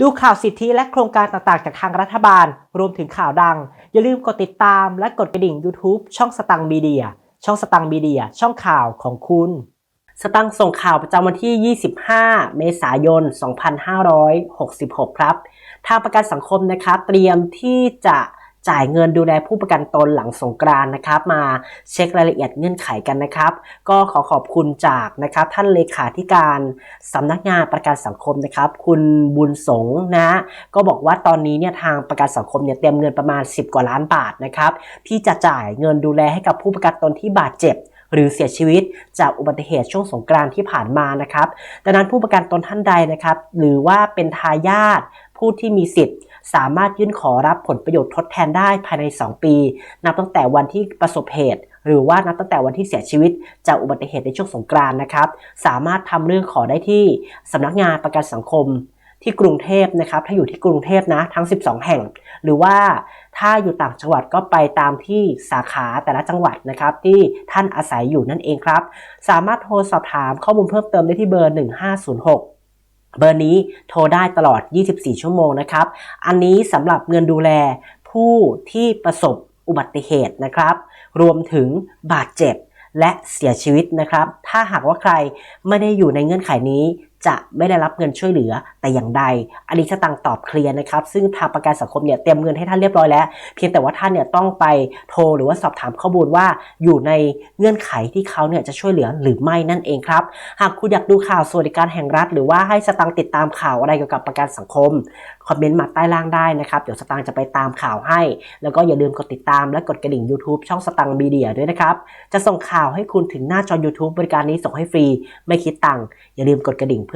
ดูข่าวสิทธิและโครงการต่างๆ จากทางรัฐบาล รวมถึงข่าวดัง อย่าลืมกดติดตามและกดกระดิ่ง YouTube ช่องสตังมีเดีย ช่องสตังมีเดีย ช่องข่าวของคุณ สตังส่งข่าวประจำวันที่ 25 เมษายน 2566 ครับ ทางประกันสังคมนะครับ เตรียมที่จะ จ่ายเงินดูแลผู้ประกันตนหลังสงกรานนะครับ มาเช็ครายละเอียดเงื่อนไขกันนะครับ ก็ขอขอบคุณจากนะครับท่านเลขาธิการสำนักงานประกันสังคมนะครับ คุณบุญสงนะ ก็บอกว่าตอนนี้เนี่ยทางประกันสังคมเนี่ยเตรียมเงินประมาณ 10 กว่าล้านบาทนะครับ ที่จะจ่ายเงินดูแลให้กับผู้ประกันตนที่บาดเจ็บหรือเสียชีวิตจากอุบัติเหตุช่วงสงกรานที่ผ่านมานะครับ ดังนั้นผู้ประกันตนท่านใดนะครับ หรือว่าเป็นทายาทผู้ที่มีสิทธิ์ สามารถยื่นขอรับผลประโยชน์ทดแทนได้ภายใน 2 ปี นับตั้งแต่วันที่ประสบเหตุ หรือว่านับตั้งแต่วันที่เสียชีวิต จากอุบัติเหตุในช่วงสงกรานต์นะครับ สามารถทำเรื่องขอได้ที่สำนักงานประกันสังคมที่กรุงเทพนะครับ ถ้าอยู่ที่กรุงเทพนะทั้ง 12 แห่ง หรือว่าถ้าอยู่ต่างจังหวัดก็ไปตามที่สาขาแต่ละจังหวัดนะครับ ที่ท่านอาศัยอยู่นั่นเองครับ สามารถโทรสอบถามข้อมูลเพิ่มเติมได้ที่เบอร์ 1506 เบอร์นี้โทรได้ตลอด 24 ชั่วโมงนะครับ อันนี้สำหรับเงินดูแลผู้ที่ประสบอุบัติเหตุนะครับ รวมถึงบาดเจ็บและเสียชีวิตนะครับ ถ้าหากว่าใครไม่ได้อยู่ในเงื่อนไขนี้ จะไม่ได้รับเงินช่วยเหลือแต่อย่างใด อันนี้จะตังตอบเคลียร์นะครับ ซึ่งทางประกันสังคมเนี่ยเตรียมเงินให้ท่านเรียบร้อยแล้ว เพียงแต่ว่าท่านเนี่ยต้องไปโทรหรือว่าสอบถามข้อมูลว่าอยู่ในเงื่อนไขที่เขาเนี่ยจะช่วยเหลือหรือไม่นั่นเองครับ หากคุณอยากดูข่าวสวัสดิการแห่งรัฐ หรือว่าให้สตังติดตามข่าวอะไรเกี่ยวกับประกันสังคมคอมเมนต์มาใต้ล่างได้นะครับ เดี๋ยวสตังจะไปตามข่าวให้ แล้วก็อย่าลืมกดติดตามและกดกระดิ่ง YouTube ช่องสตังมีเดียด้วยนะครับ จะส่งข่าวให้คุณถึงหน้าจอ YouTube บริการนี้ส่งให้ฟรี ไม่คิดตังค์อย่าลืมกดกระดิ่งเพื่อ